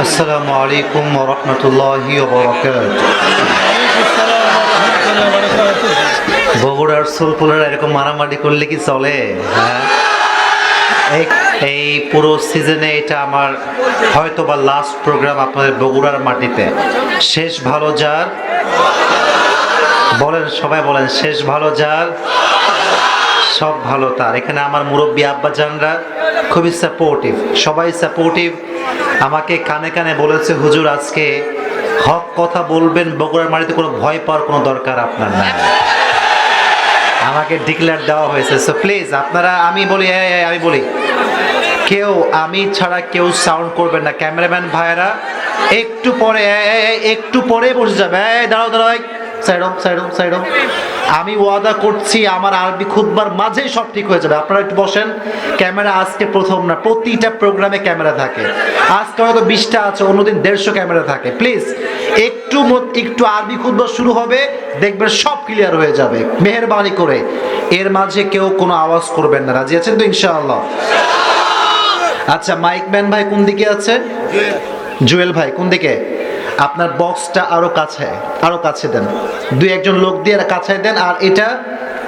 আসসালামু আলাইকুম রহমতুল্লাহি বগুড়ার সোলপুলের এরকম মারামারি করলে কি চলে? হ্যাঁ? এই- পুরো সিজনে এটা আমার হয়তো বা লাস্ট প্রোগ্রাম আপনাদের বগুড়ার মাটিতে। শেষ ভালো যার? বলেন, সবাই বলেন, শেষ ভালো যার? সব ভালো তার। এখানে আমার মুরব্বী আব্বাজানরা খুবই সাপোর্টিভ সবাই সাপোর্টিভ আমাকে কানে কানে বলেছে, হুজুর, আজকে হক কথা বলবেন, বগুড়ার মাটিতে কোনো ভয় পাওয়ার কোনো দরকার আপনার নাই। আমাকে ডিক্লেয়ার দেওয়া হয়েছে। সো প্লিজ আপনারা, আমি বলি আমি বলি, কেউ, আমি ছাড়া কেউ সাউন্ড করবেন না। ক্যামেরাম্যান ভাইয়েরা, একটু পরে একটু পরে বসে যাবে। দাঁড়াও দাঁড়াও সাইডম সাইডম সাইডম। আমি ওয়াদা করছি আমার আরবি খুদবার মাঝেই সব ঠিক হয়ে যাবে। আপনারা একটু বসেন। ক্যামেরা আজকে প্রথম না প্রতিটা প্রোগ্রামে ক্যামেরা থাকে। আজকে হয়তো বিশটা আছে অন্যদিন দেড়শো ক্যামেরা থাকে। প্লিজ একটু মত- একটু আরবি খুদবা শুরু হবে দেখবেন সব ক্লিয়ার হয়ে যাবে। মেহরবানি করে। এর মাঝে কেউ কোনো আওয়াজ করবেন না। রাজি আছেন তো ইনশাআল্লাহ? আচ্ছা মাইক ম্যান ভাই কোন দিকে আছে? জুয়েল ভাই কোন দিকে? আপনার বক্সটা আরও কাছে আরও কাছে দেন। দুই একজন লোক দিয়ে কাছে দেন, আর এটা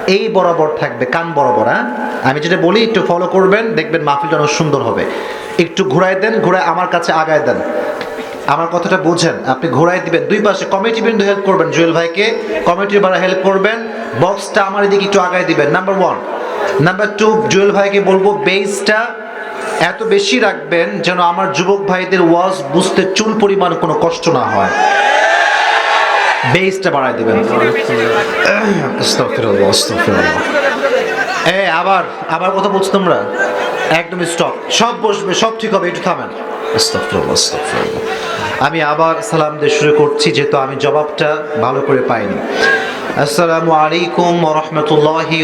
এই বরাবর থাকবে, কান বরাবর হ্যাঁ? আমি যেটা বলি, একটু ফলো করবেন, দেখবেন মাহফিলটা অনেক সুন্দর হবে। একটু ঘুরাই দেন, ঘুরায় আমার কাছে আগায় দেন। আমার কথাটা বুঝেন, আপনি ঘোরাই দিবেন। দুই পাশে কমিটি বিন্দু হেল্প করবেন, জুয়েল ভাইকে। কমিটির বারা হেল্প করবেন বক্সটা আমার এদিকে একটু আগায় দিবেন। Number one number two Jewel ভাইকে বলব বেসটা এত বেশি রাখবেন যেন আমার যুবক ভাইদের ওয়াজ বুঝতে চুল পরিমাণ কোনো কষ্ট না হয়। বেসটা বাড়ায় দেবেন। এ, আবার আবার কথা বলছো তোমরা? একদম স্টপ সব বসবে, সব ঠিক হবে, একটু থামেন। আমি আবার সালাম দিয়ে শুরু করছি, যেহেতু আমি জবাবটা ভালো করে পাইনি। আসসালামু আলাইকুম রহমতুল্লাহি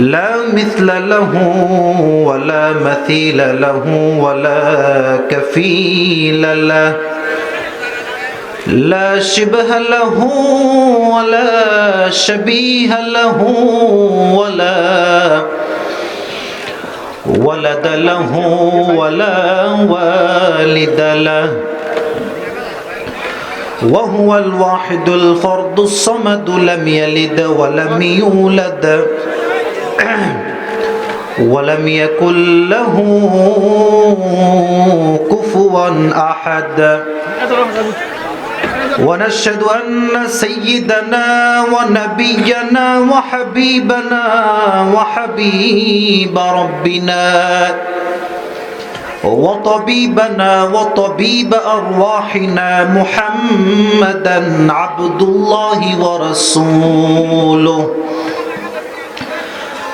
لا مثل له ولا مثيل له ولا كفيل له. لا شبه له ولا شبيه له ولا ولد له ولا والد له. وهو الواحد الفرد الصمد لم يلد ولم يولد. ولم يكن له كفوا أحد. ونشهد أن سيدنا ونبينا وحبيبنا وحبيب ربنا وطبيبنا وطبيب أرواحنا محمدا عبد الله ورسوله.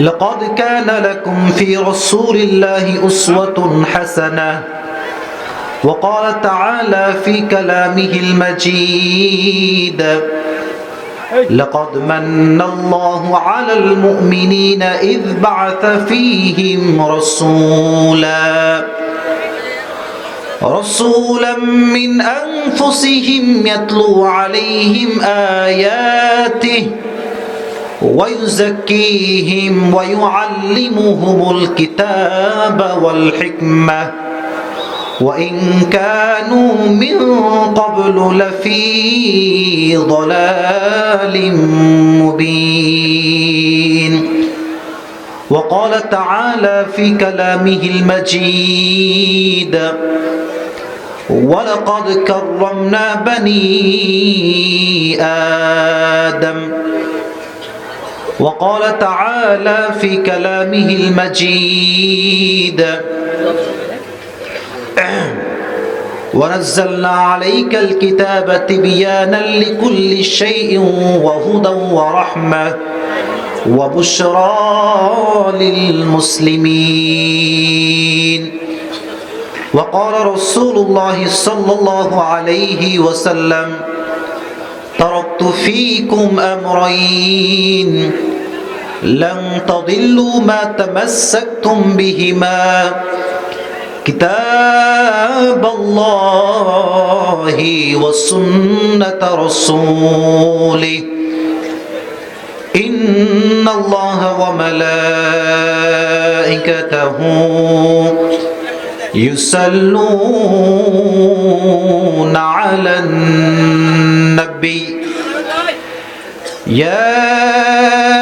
لقد كان لكم في رسول الله أسوة حسنة. وقال تعالى في كلامه المجيد لقد من الله على المؤمنين إذ بعث فيهم رسولا رسولا من أنفسهم يتلو عليهم آياته ويزكيهم ويعلمهم الكتاب والحكمة. وإن كانوا من قبل لفي ضلال مبين. وقال تعالى في كلامه المجيد ولقد كرمنا بني آدم وقال تعالى في كلامه المجيد. ونزلنا عليك الكتاب تبيانا لكل شيء وهدى ورحمة وبشرى للمسلمين. وقال رسول الله صلى الله عليه وسلم تركت فيكم أمرين. لن تضلوا ما تمسكتم بهما. كتاب الله وسنة رسوله. إن الله وملائكته يصلون على النبي. يا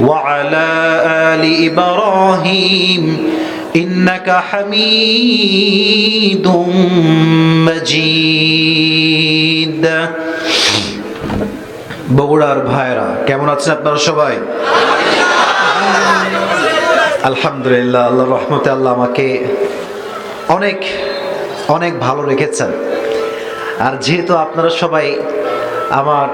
وعلى آل إبراهيم إنك حميد مجيد বগুড়ার ভাইরা কেমন আছেন আপনারা সবাই আলহামদুলিল্লাহ আল্লাহ রহমতে আল্লাহ আমাকে অনেক অনেক ভালো রেখেছেন আর যেহেতু আপনারা সবাই আমার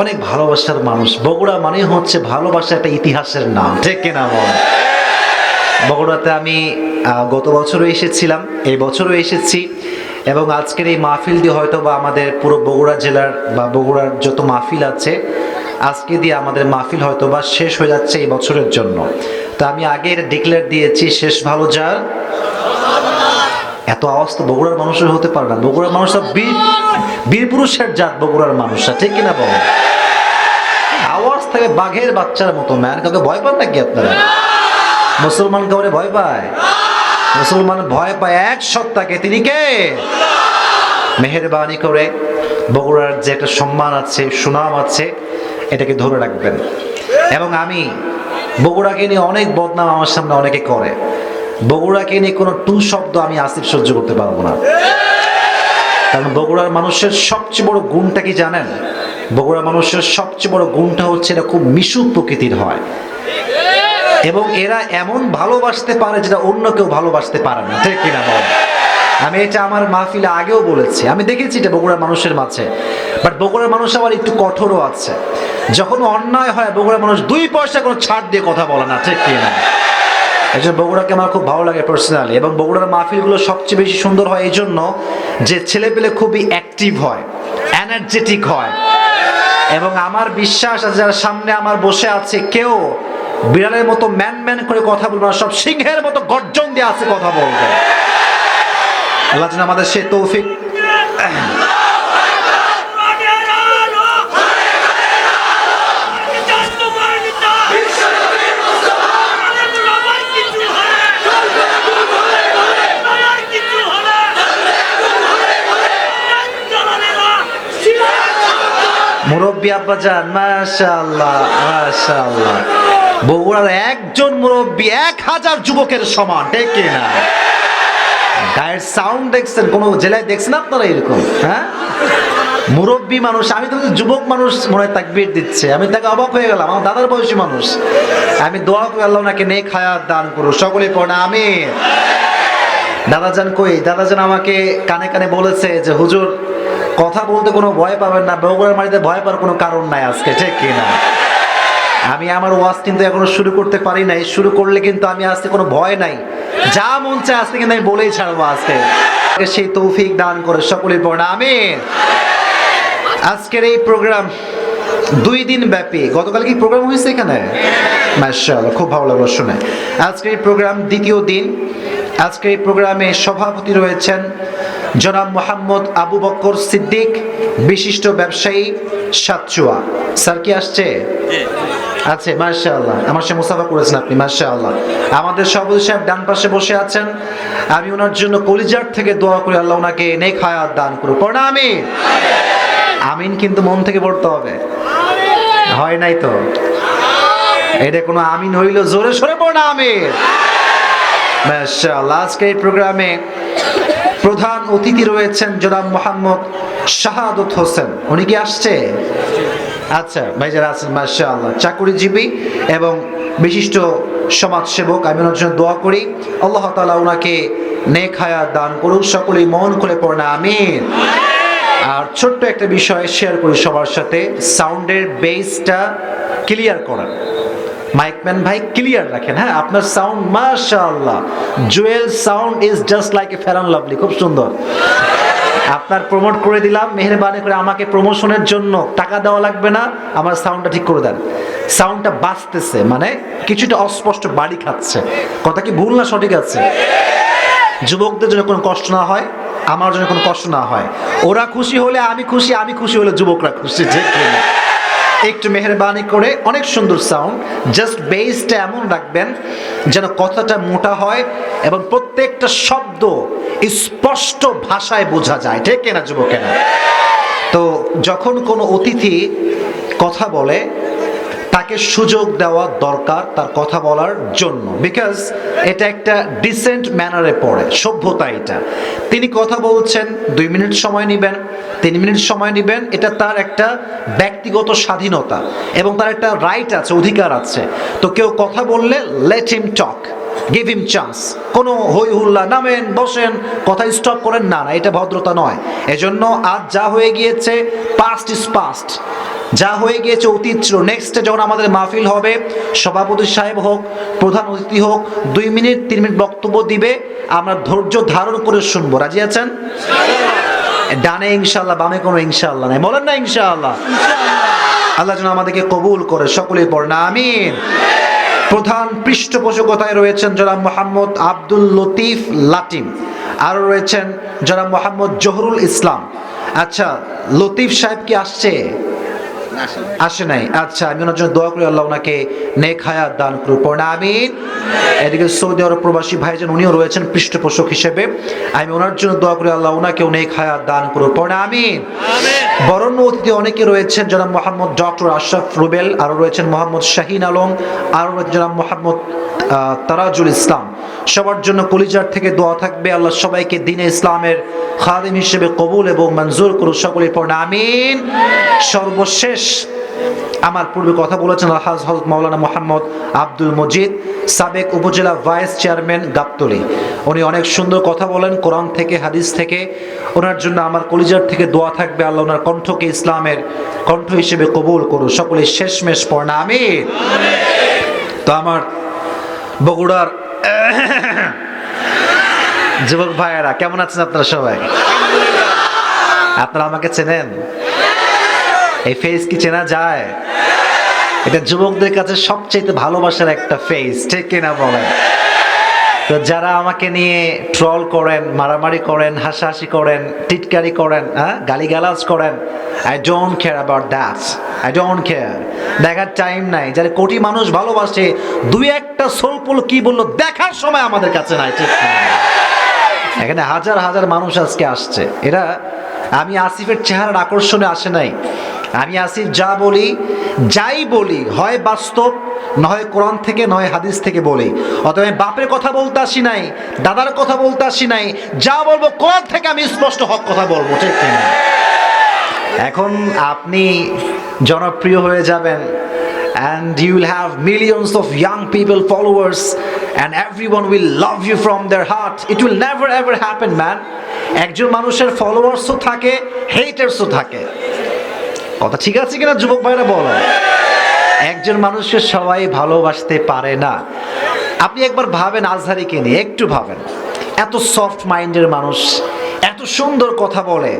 অনেক ভালোবাসার মানুষ। বগুড়া মানে হচ্ছে ভালোবাসা একটা ইতিহাসের নাম। ঠিক কিনা বল? বগুড়াতে আমি গত বছরও এসেছিলাম। এই বছরও এসেছি এবং আজকের এই মাহফিল দিয়ে হয়তো বা আমাদের পুরো বগুড়া জেলার বা বগুড়ার যত মাহফিল আছে, আজকে দিয়ে আমাদের মাহফিল হয়তো বা শেষ হয়ে যাচ্ছে এই বছরের জন্য। তো আমি আগে ডিক্লেয়ার দিয়েছি, শেষ ভালো যার। এত আওয়াজ তো বগুড়ার মানুষের হতে পারে না। বগুড়ার মানুষরা বীর বীর পুরুষের জাত বগুড়ার মানুষরা, ঠিক কিনা বল? আওয়াজ থাকে বাঘের বাচ্চার মতো, ম্যান। কাউকে ভয় পান নাকি আপনারা? মুসলমান কাউরে ভয় পায়? মুসলমান ভয় পায় এক সত্তাকে। তিনি কে? মেহরবানি করে বগুড়ার যে একটা সম্মান আছে, সুনাম আছে, এটাকে ধরে রাখবেন। এবং আমি বগুড়াকে নিয়ে অনেক বদনাম আমার সামনে অনেকে করে। বগুড়াকে নিয়ে কোনো টু শব্দ আমি আসিফ সহ্য করতে পারব না। কারণ বগুড়ার মানুষের সবচেয়ে বড় গুণটা কি জানেন? বগুড়া মানুষের সবচেয়ে বড় গুণটা হচ্ছে এটা খুব মিশুক প্রকৃতির হয়। এবং এরা এমন ভালোবাসতে পারে যেটা অন্য কেউ ভালোবাসতে পারে না। ঠিক কিনা বল? আমি এটা আমার মাহফিলে আগেও বলেছি। আমি দেখেছি এটা বগুড়ার মানুষের মাঝে। বাট বগুড়ার মানুষ আবার একটু কঠোরও আছে। যখন অন্যায় হয়, বগুড়ার মানুষ দুই পয়সা কোনো ছাড় দিয়ে কথা বলে না। ঠিক কিনা? এই জন্য বগুড়াকে আমার খুব ভালো লাগে পার্সোনালি এবং বগুড়ার মাহফিলগুলো সবচেয়ে বেশি সুন্দর হয় এই জন্য যে ছেলেপেলে খুবই অ্যাক্টিভ হয় এনার্জেটিক হয়। এবং আমার বিশ্বাস আছে, যারা সামনে আমার বসে আছে, কেউ বিড়ালের মতো ম্যান ম্যান করে কথা বলবে না, সব সিংহের মতো গর্জন দিয়ে আছে কথা বলবে। আল্লাহ আমাদের সে তৌফিক মুরব্বী আব্বা যান বগুড়ার একজন মুরব্বী, এক হাজার যুবকের সমান, ঠিক কি না? গায়ের সাউন্ড দেখছেন, কোন জেলায় দেখছেন আপনারা এরকম হ্যাঁ? মুরব্বী মানুষ, আমি তো যুবক মানুষ মনে হয় তাকবীর দিচ্ছে, আমি তাকে অবাক হয়ে গেলাম, আমার দাদার বয়সী মানুষ। আমি দোয়া করে আল্লাহ ওনাকে নেক হায়াত দান করো সকলে পড়া আমি দাদা দাদাজান কই? দাদা দাদাজান আমাকে কানে কানে বলেছে যে, হুজুর কথা বলতে কোনো ভয় পাবেন না, বগুড়ার মাটিতে ভয় পাওয়ার কোনো কারণ নাই আজকে, ঠিক কি না? আমি আমার ওয়াজ কিন্তু এখনও শুরু করতে পারি নাই, শুরু করলে কিন্তু আমি আজকে কোনো ভয় নাই। যা মন চায় আজকে কিন্তু আমি বলেই ছাড়বো আজকে। সেই তৌফিক দান করে সকলের পর আমি আজকের এই প্রোগ্রাম দুই দিন ব্যাপী। গতকাল কি প্রোগ্রাম হয়েছে এখানে? মার্শাল খুব ভালো লাগল শুনে। আজকের এই প্রোগ্রাম দ্বিতীয় দিন। আজকের এই প্রোগ্রামে সভাপতি রয়েছেন জনাব মোহাম্মদ আবু বক্কর সিদ্দিক বিশিষ্ট ব্যবসায়ী সাতচুয়া। স্যার কি আসছে? আছে মার্শাল্লাহ আমার সে মুসাফা করেছেন আপনি মার্শাল্লাহ আমাদের সভাপতি সাহেব ডান পাশে বসে আছেন। আমি ওনার জন্য কলিজার থেকে দোয়া করি আল্লাহ ওনাকে নেক হায়াত দান করুক। পড়া আমি আমিন? কিন্তু মন থেকে পড়তে হবে। হয় নাই তো? এটা কোনো আমিন হইল জোরে সরে পড়া আমিন। মাশাআল্লাহ আজকে এই প্রোগ্রামে প্রধান অতিথি রয়েছেন জনাব মোহাম্মদ শাহাদত হোসেন। উনি কি আসছে? আচ্ছা ভাইজারা আছেন, মাশাআল্লাহ। চাকুরিজীবী এবং বিশিষ্ট সমাজসেবক। আমি ওনার জন্য দোয়া করি। আল্লাহ তালা ওনাকে নেক হায়াত দান করুক। সকলেই মন খুলে পড়না আমিন। আর ছোট্ট একটা বিষয় শেয়ার করি সবার সাথে। সাউন্ডের বেসটা ক্লিয়ার করা মাইকম্যান ভাই ক্লিয়ার রাখেন হ্যাঁ? আপনার সাউন্ড মাশাআল্লাহ। Jewel sound is just like a Ferran lovely খুব সুন্দর। আপনার প্রমোট করে দিলাম, মেহরবানি করে আমাকে প্রমোশনের জন্য টাকা দেওয়া লাগবে না, আমার সাউন্ডটা ঠিক করে দেন। সাউন্ডটা বাঁচতেছে মানে কিছুটা অস্পষ্ট বাড়ি খাচ্ছে। কথা কি ভুল না সঠিক আছে? যুবকদের জন্য কোনো কষ্ট না হয়, আমার জন্য কোনো কষ্ট না হয়। ওরা খুশি হলে আমি খুশি আমি খুশি হলে যুবকরা খুশি না? একটু মেহরবানি করে, অনেক সুন্দর সাউন্ড জাস্ট বেসটা এমন রাখবেন যেন কথাটা মোটা হয় এবং প্রত্যেকটা শব্দ স্পষ্ট ভাষায় বোঝা যায়। ঠিক না যুবকেরা? তো যখন কোনো অতিথি কথা বলে তাকে সুযোগ দেওয়া দরকার তার কথা বলার জন্য। বিকজ এটা একটা ডিসেন্ট ম্যানারে পড়ে, সভ্যতা এটা। তিনি কথা বলছেন, দুই মিনিট সময় নেবেন, তিন মিনিট সময় নেবেন, এটা তার একটা ব্যক্তিগত স্বাধীনতা এবং তার একটা রাইট আছে, অধিকার আছে। তো কেউ কথা বললে let him talk give him chance কোনো হই হুল্লা, নামেন, বসেন, কথা স্টপ করেন, না না, এটা ভদ্রতা নয়। এজন্য আজ যা হয়ে গিয়েছে পাস্ট ইজ পাস্ট যা হয়ে গিয়েছে অতীত নেক্সটে যখন আমাদের মাহফিল হবে, সভাপতি সাহেব হোক, প্রধান অতিথি হোক, দুই মিনিট, তিন মিনিট বক্তব্য দিবে। আমরা ধৈর্য ধারণ করে শুনব। রাজি আছেন? ডানে ইনশাল্লাহ বামে কোনো ইনশাল্লাহ নাই। বলেন না ইনশাল্লাহ আল্লাহ যেন আমাদেরকে কবুল করে সকলেই পড়ে না, আমিন। প্রধান পৃষ্ঠপোষকতায় রয়েছেন জনাব মোহাম্মদ আব্দুল লতিফ লাটিম আরও রয়েছেন জনাব মোহাম্মদ জহরুল ইসলাম। আচ্ছা লতিফ সাহেব কি আসছে? আসে নাই। আচ্ছা আমি ওনার জন্য দোয়া করি আল্লাহ ওনাকে নেক হায়াত দান করুক। পড়া আমিন। এদিকে সৌদি আরব প্রবাসী ভাইজান উনিও রয়েছেন পৃষ্ঠপোষক হিসেবে। আমি ওনার জন্য দোয়া করি আল্লাহ ওনাকে নেক হায়াত দান করুক। পড়া আমিন। বরণ্য অতিথি অনেকে রয়েছেন জনাব মোহাম্মদ ডক্টর আশরাফ রুবেল আরও রয়েছেন মোহাম্মদ শাহিন আলম আরও রয়েছেন জনাব মোহাম্মদ তারাজুল ইসলাম। সবার জন্য কলিজার থেকে দোয়া থাকবে আল্লাহ সবাইকে দিনে ইসলামের খাদিম হিসেবে কবুল এবং মঞ্জুর করুক সকলের পর আমিন। সর্বশেষ আমার পূর্বে কথা বলেছেন আলহাজ হজরত মাওলানা মোহাম্মদ আব্দুল মজিদ, সাবেক উপজেলা ভাইস চেয়ারম্যান গাবতলি। উনি অনেক সুন্দর কথা বলেন, কোরআন থেকে, হাদিস থেকে। ওনার জন্য আমার কলিজার থেকে দোয়া থাকবে, আল্লাহ ওনার কণ্ঠকে ইসলামের কণ্ঠ হিসেবে কবুল করুন সকলে শেষমেশ পড়না আমি তো আমার বগুড়ার যুবক ভাইয়েরা, কেমন আছেন আপনারা সবাই? আপনারা আমাকে চেনেন? এই ফেস কি চেনা যায়? এটা যুবকদের কাছে সবচেয়ে ভালোবাসার একটা ফেস ঠিক কিনা বলেন? তো যারা আমাকে নিয়ে ট্রল করেন, মারামারি করেন, হাসাহাসি করেন, টিটকারি করেন হ্যাঁ গালিগালাজ করেন I don't care about that I don't care দেখার টাইম নাই। যারা কোটি মানুষ ভালোবাসে, দুই একটা সোলপুল কি বলল, দেখার সময় আমাদের কাছে নাই, ঠিক এখানে হাজার হাজার মানুষ আজকে আসছে। এরা, আমি আসিফের চেহারার আকর্ষণে আসে নাই। আমি আসিফ, যা বলি, যাই বলি, হয় বাস্তব, নয় কোরআন থেকে, নয় হাদিস থেকে বলি। অতএব আমি বাপের কথা বলতে আসি নাই, দাদার কথা বলতে আসি নাই, যা বলব কোরআন থেকে আমি স্পষ্ট হক কথা বলব, ঠিক কিনা এখন আপনি জনপ্রিয় হয়ে যাবেন, and you will have millions of young people, followers, and everyone will love you from their heart. It will never, ever happen, man. একজন মানুষের ফলোয়ার্সও থাকে হেটার্সও থাকে। কথা ঠিক আছে কিনা যুবক ভাইরা বলো? একজন মানুষকে সবাই ভালোবাসতে পারে না। আপনি একবার ভাবেন আজহারিকে নিয়ে, একটু ভাবেন। এত সফট মাইন্ডের মানুষ, এত সুন্দর কথা বলে,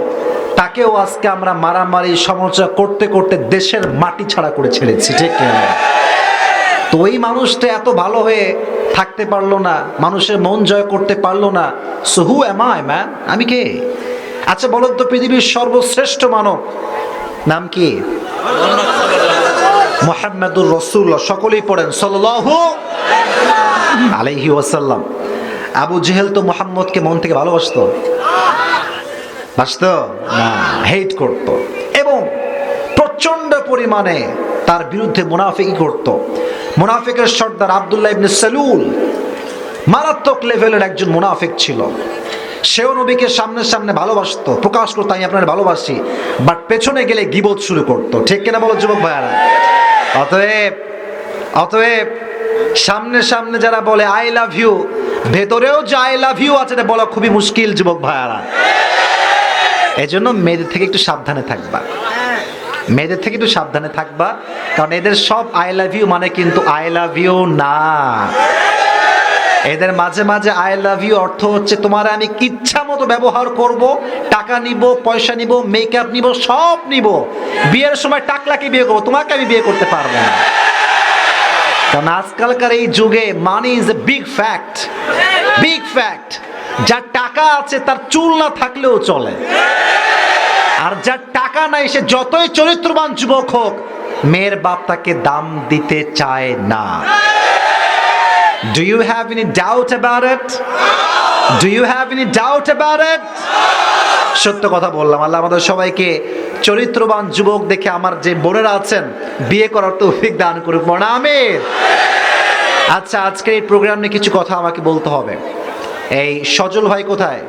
তাকেও আজকে আমরা মারামারি সমালোচনা করতে করতে দেশের মাটি ছাড়া করে ছেড়েছি, ঠিক তো ওই মানুষটা এত ভালো হয়ে থাকতে পারল না, মানুষের মন জয় করতে পারল না। So who am I man আমি কে? আচ্ছা বলো তো পৃথিবীর সর্বশ্রেষ্ঠ মানব নাম কি? মোহাম্মদুর রসুল্লাহ সকলেই পড়েন। সাল্লাল্লাহু আলাইহি ওয়াসাল্লাম। আবু জেহেল তো মোহাম্মদকে মন থেকে ভালোবাসতো। বাসতো না। হেট করত। এবং প্রচণ্ড পরিমাণে তার বিরুদ্ধে মুনাফিকি করত। মুনাফিকের সর্দার আব্দুল্লাহ ইবনে সালুল মারাত্মক লেভেলের একজন মুনাফিক ছিল। সেও নবীকে সামনে সামনে ভালোবাসতো, প্রকাশ করতো, আমি আপনার ভালোবাসি। বাট পেছনে গেলে গিবোধ শুরু করতো। ঠিক কিনা বলো যুবক ভাইয়ারা? অতএব অতএব সামনে সামনে যারা বলে আই লাভ ইউ ভেতরেও যে আই লাভ ইউ আছে, এটা বলা খুবই মুশকিল যুবক ভাইয়ারা। এই জন্য মেয়েদের থেকে একটু সাবধানে থাকবা। মেয়েদের থেকে একটু সাবধানে থাকবা। কারণ এদের সব আই লাভ ইউ মানে কিন্তু আই লাভ ইউ না। এদের মাঝে মাঝে আই লাভ ইউ অর্থ হচ্ছে তোমার আমি ইচ্ছা মতো ব্যবহার করব, টাকা নিব, পয়সা নিব মেকআপ নিব, সব নিব। বিয়ের সময় টাকলাকে বিয়ে করব, তোমাকে আমি বিয়ে করতে পারব না। কারণ আজকালকার এই যুগে money is a big fact big fact যার টাকা আছে তার চুল না থাকলেও চলে। আর যার টাকা নাই, সে যতই চরিত্রবান যুবক হোক, মেয়ের বাপ তাকে দাম দিতে চায় না। Do you have any doubt about it do you have any doubt about it সত্য কথা বললাম। আল্লাহ আমাদের সবাইকে চরিত্রবান যুবক দেখে আমার যে বোনেরা আছেন, বিয়ে করার তৌফিক দান করুক। মনে আমির আচ্ছা আজকের এই প্রোগ্রাম নিয়ে কিছু কথা আমাকে বলতে হবে। এই সজল ভাই কোথায়?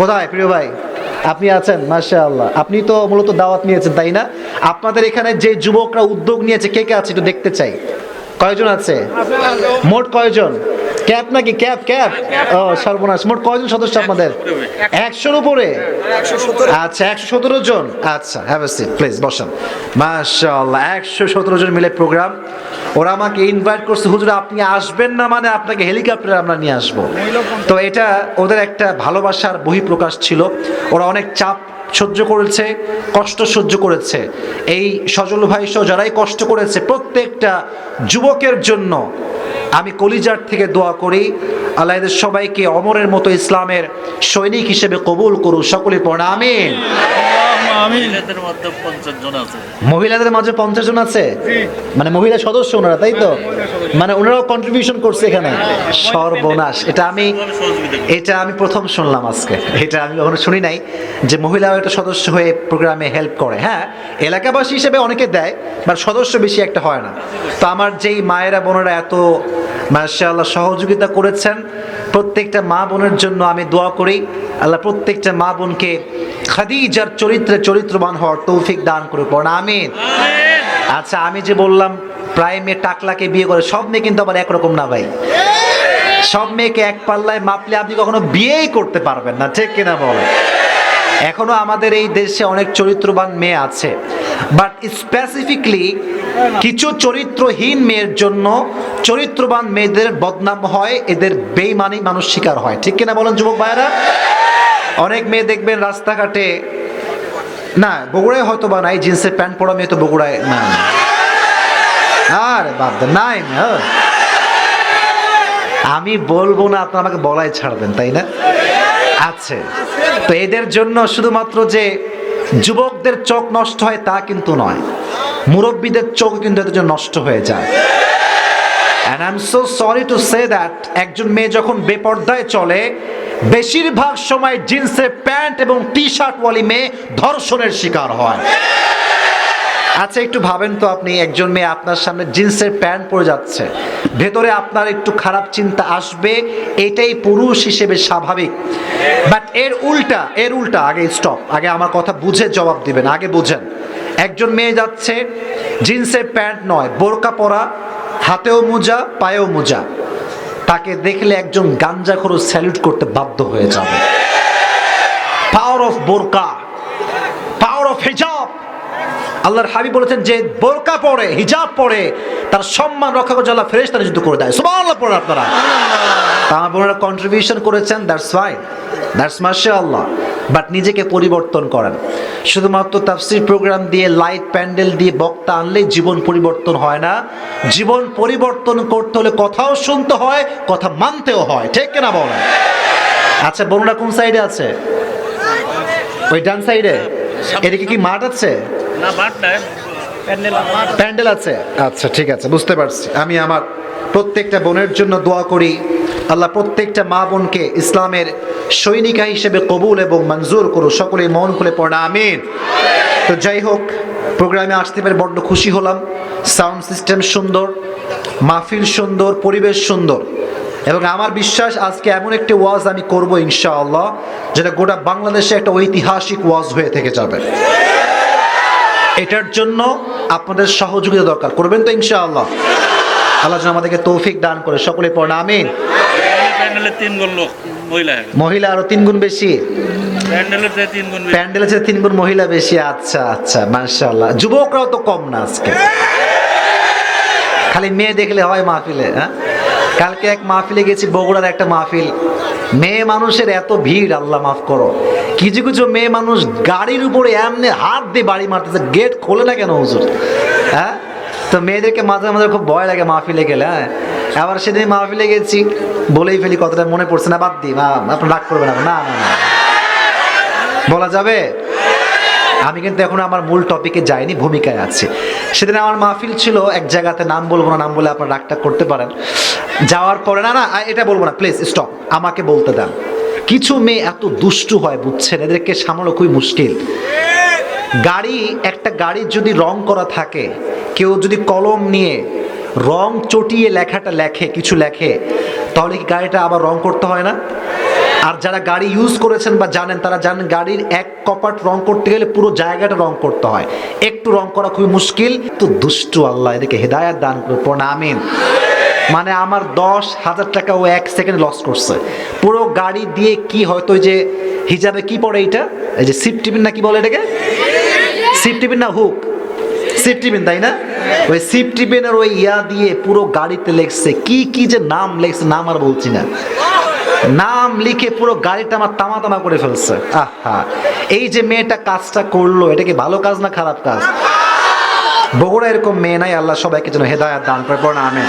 কোথায়, প্রিয় ভাই? আপনি আছেন? মাসা আল্লাহ আপনি তো মূলত দাওয়াত নিয়েছেন, তাই না? আপনাদের এখানে যে যুবকরা উদ্যোগ নিয়েছে, কে কে আছে একটু দেখতে চাই। কয়জন আছে? মোট কয়জন? ক্যাপ নাকি ক্যাপ ক্যাপ? ও, সর্বনাশ। মোট কয়জন সদস্য আপনাদের? একশোর উপরে? আচ্ছা একশো সতেরো জন। আচ্ছা হ্যাভ প্লিজ বসান। মাশাআল্লাহ, একশো সতেরো জন মিলে প্রোগ্রাম ওরা আমাকে ইনভাইট করছে, হুজুর, আপনি আসবেন না মানে আপনাকে হেলিকপ্টারে আমরা নিয়ে আসব। তো এটা ওদের একটা ভালোবাসার বহিঃপ্রকাশ ছিল। ওরা অনেক চাপ সহ্য করেছে, কষ্ট সহ্য করেছে। এই সজল ভাই সহ যারাই কষ্ট করেছে, প্রত্যেকটা যুবকের জন্য আমি কলিজার থেকে দোয়া করি আল্লাহ এদের সবাইকে অমরের মতো ইসলামের সৈনিক হিসেবে কবুল করুন সকলে পড়ে আমিন। মহিলাদের মধ্যে পঞ্চাশ জন আছে। মহিলাদের মাঝে পঞ্চাশ জন আছে? মানে মহিলা সদস্য ওনারা তাই তো? মানে ওনারাও কন্ট্রিবিউশন করছে এখানে? সর্বনাশ। এটা আমি এটা আমি প্রথম শুনলাম আজকে। এটা আমি কখনো শুনি নাই যে মহিলাও একটা সদস্য হয়ে প্রোগ্রামে হেল্প করে। হ্যাঁ এলাকাবাসী হিসেবে অনেকে দেয় বাট সদস্য বেশি একটা হয় না। তো আমার যেই মায়েরা বোনেরা এত মার্শাল্লাহ সহযোগিতা করেছেন। প্রত্যেকটা মা বোনের জন্য আমি দোয়া করি। আল্লাহ প্রত্যেকটা মা বোনকে খাদিজার চরিত্রে চরিত্রবান হওয়ার তৌফিক দান করে পড়া আমিন। আচ্ছা আমি যে বললাম প্রায় মেয়ে টাকলাকে বিয়ে করে সব মেয়ে কিন্তু আবার একরকম না ভাই। সব মেয়েকে এক পাল্লায় মাপলে আপনি কখনো বিয়েই করতে পারবেন না ঠিক কিনা বল এখনও আমাদের এই দেশে অনেক চরিত্রবান মেয়ে আছে। বাট স্পেসিফিকলি কিছু চরিত্রহীন মেয়ের জন্য চরিত্রবান মেয়েদের বদনাম হয়, এদের বেইমানি মানুষ শিকার হয়। ঠিক কিনা বলেন যুবক ভাইয়েরা? অনেক মেয়ে দেখবেন রাস্তাঘাটে, না, বগুড়ায় হয়তো বা নাই, জিন্সের প্যান্ট পরা মেয়ে তো বগুড়ায় না আরে বাদ নাই আমি বলব না, আপনার আমাকে বলাই ছাড়বেন, তাই না? আছে। তো এদের জন্য শুধুমাত্র যে যুবকদের চোখ নষ্ট হয় তা কিন্তু নয়। মুরব্বীদের চোখ কিন্তু এদের জন্য নষ্ট হয়ে যায়। And I am so sorry to say that একজন মেয়ে যখন বেপর্দায় চলে, বেশিরভাগ সময় জিন্সের প্যান্ট এবং টি শার্ট ওয়ালি মেয়ে ধর্ষণের শিকার হয়। আচ্ছা একটু ভাবেন তো আপনি, একজন মেয়ে আপনার সামনে জিন্সের প্যান্ট পরে যাচ্ছে, ভেতরে আপনার একটু খারাপ চিন্তা আসবে, এটাই পুরুষ হিসেবে স্বাভাবিক। বাট এর উল্টা এর উল্টা, আগে স্টপ আগে আমার কথা বুঝে জবাব দিবেন, আগে বুঝেন। একজন মেয়ে যাচ্ছে, জিন্সের প্যান্ট নয়, বোরকা পরা, হাতেও মোজা, পায়েও মোজা। তাকে দেখলে একজন গাঞ্জাখোর স্যালুট করতে বাধ্য হয়ে যাবে। পাওয়ার অফ বোরকা পাওয়ার অফ হিজাব আল্লাহর হাবিব বলেছেন যে বোরকা পরে হিজাব পরে তার সম্মান রক্ষা করে আল্লাহ ফেরেশতা যুদ্ধ করে দেয়। সুবহানাল্লাহ পড়েন আপনারা। তা আমার বোনেরা কন্ট্রিবিউশন করেছেন দ্যাটস ফাইন দ্যাটস মাশাআল্লাহ। বাট নিজেকে পরিবর্তন করেন। শুধুমাত্র তাফসির প্রোগ্রাম দিয়ে লাইট প্যান্ডেল দিয়ে বক্তা আনলেই জীবন পরিবর্তন হয় না। জীবন পরিবর্তন করতে হলে কথাও শুনতে হয় কথা মানতেও হয়। ঠিক কিনা বলেন? আচ্ছা বোনরা কোন সাইডে আছে? ওই ডান সাইডে? এদিকে কি মাঠ আছে? না মাঠ প্যান্ডেল আছে। আচ্ছা ঠিক আছে বুঝতে পারছি। আমি আমার প্রত্যেকটা বোনের জন্য দোয়া করি। আল্লাহ প্রত্যেকটা মা বোনকে ইসলামের সৈনিকা হিসেবে কবুল এবং মঞ্জুর করো সকলে মন খুলে পড়া, আমিন। তো যাই হোক, প্রোগ্রামে আসতে পেরে বড্ড খুশি হলাম। সাউন্ড সিস্টেম সুন্দর, মাহফিল সুন্দর, পরিবেশ সুন্দর। এবং আমার বিশ্বাস, আজকে এমন একটি ওয়াজ আমি করব ইনশাআল্লাহ, যেটা গোটা বাংলাদেশে একটা ঐতিহাসিক ওয়াজ হয়ে থেকে যাবে। এটার জন্য আপনাদের সহযোগিতা দরকার। করবেন তো ইনশাআল্লাহ? আল্লাহ যেন আমাদেরকে তৌফিক দান করে। সকলে পড়েন আমিন। প্যান্ডেলের তিন গুণ লোক মহিলা মহিলা আরও তিন গুণ বেশি? প্যান্ডেলের যে তিন গুণ প্যান্ডেলের চেয়ে তিন গুণ মহিলা বেশি? আচ্ছা আচ্ছা মাশাআল্লাহ। যুবকরাও তো কম না আজকে। খালি মেয়ে দেখলে হয় মাহফিলে হ্যাঁ? কালকে এক মাহফিলে গেছি বগুড়ার একটা মাহফিল। মেয়ে মানুষের এত ভিড় আল্লাহ মাফ করো। কিছু কিছু মেয়ে মানুষ গাড়ির উপরে এমনি হাত দিয়ে বাড়ি মারতেছে গেট খোলে না কেন হুজুর? হ্যাঁ? তো মেয়েদেরকে মাঝে মাঝে খুব ভয় লাগে মাহফিলে গেলে হ্যাঁ? আবার সেদিন মাহফিলে গেছি, বলেই ফেলি কতটা মনে পড়ছে না, বাদ দিই আপনার রাগ করবেন না না না বলা যাবে? আমি কিন্তু এখন আমার মূল টপিকে যাইনি, ভূমিকায় আছে। সেদিন আমার মাহফিল ছিল, এক জায়গাতে নাম বলব না, নাম বলে আপনার রাগটা করতে পারেন। যাওয়ার পরে, না না এটা বলব না প্লিজ স্টপ আমাকে বলতে দেন। কিছু মেয়ে এত দুষ্টু হয়, বুঝছেন? এদেরকে সামলানো খুবই মুশকিল। গাড়ি, একটা গাড়ির যদি রং করা থাকে, কেউ যদি কলম নিয়ে রং চটিয়ে লেখাটা লেখে, কিছু লেখে, তাহলে কি গাড়িটা আবার রং করতে হয় না? আর যারা গাড়ি ইউজ করেছেন বা জানেন, তারা জানেন গাড়ির এক কপাট রং করতে গেলে পুরো জায়গাটা রং করতে হয়। একটু রং করা খুবই মুশকিল। তো দুষ্টু আল্লাহ, এদেরকে হেদায়াত দান করে প্রণামিন মানে আমার দশ হাজার টাকা ও এক সেকেন্ড লস করছে। পুরো গাড়ি দিয়ে কি হয়তো যে হিজাবে কি পড়ে এইটা? এই যে সিট টিফিন না কি বলে এটাকে? সিট টিফিন না হুক? সিট টিফিন, তাই না? ওই সিট টিফিনের ওই ইয়া দিয়ে পুরো গাড়িতে লেখছে। কি কি যে নাম লেখছে, নাম আর বলছি না। নাম লিখে পুরো গাড়িটা আমার তামা তামা করে ফেলছে। আহা। এই যে মেয়েটা কাজটা করল, এটা কি ভালো কাজ না খারাপ কাজ? বগুড়া এরকম মেয়ে নাই, আল্লাহ সবাইকে যেন হেদায়াত দান করে পড়া আমি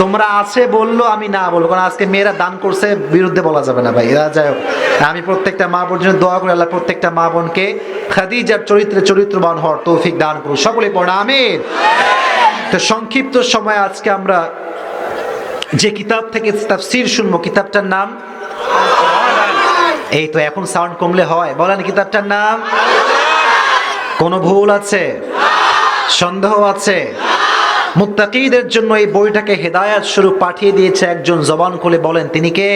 তোমরা আছে বলল, আমি না বলব, কারণ আজকে মেয়েরা দান করছে, বিরুদ্ধে বলা যাবে না ভাই। এরা যাই হোক, আমি প্রত্যেকটা মা বোন জন্য দোয়া করি, আল্লাহ প্রত্যেকটা মা বোনকে খাদিজার চরিত্রে চরিত্রবান হওয়ার তৌফিক দান করুন সকলে পড়া আমিন। তো সংক্ষিপ্ত সময় আজকে আমরা যে কিতাব থেকে তাফসীর শুনব, কিতাবটার নাম? এই তো এখন সাউন্ড কমলে হয়। বলেন, কিতাবটার নাম? কোনো ভুল আছে? সন্দেহ আছে? মুত্তাকিদের জন্য এই বইটাকে হেদায়াত স্বরূপ পাঠিয়ে দিয়েছে একজন জবান খুলে বলেন তিনি কে?